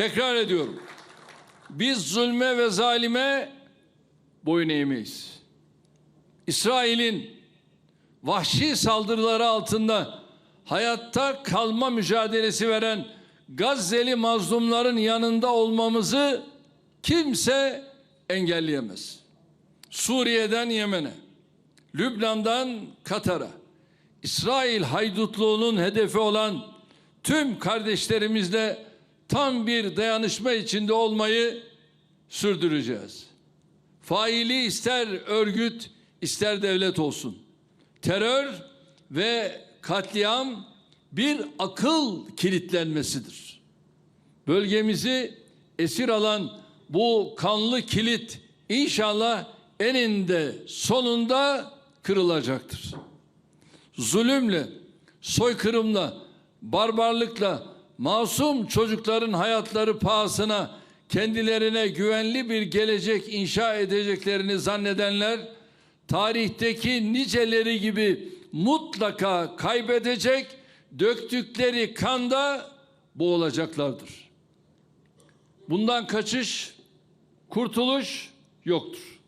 Tekrar ediyorum. Biz zulme ve zalime boyun eğmeyiz. İsrail'in vahşi saldırıları altında hayatta kalma mücadelesi veren Gazze'li mazlumların yanında olmamızı kimse engelleyemez. Suriye'den Yemen'e, Lübnan'dan Katar'a, İsrail haydutluğunun hedefi olan tüm kardeşlerimizle tam bir dayanışma içinde olmayı sürdüreceğiz. Faili ister örgüt ister devlet olsun. Terör ve katliam bir akıl kilitlenmesidir. Bölgemizi esir alan bu kanlı kilit inşallah eninde sonunda kırılacaktır. Zulümle, soykırımla, barbarlıkla masum çocukların hayatları pahasına kendilerine güvenli bir gelecek inşa edeceklerini zannedenler tarihteki niceleri gibi mutlaka kaybedecek, döktükleri kanda boğulacaklardır. Bundan kaçış, kurtuluş yoktur.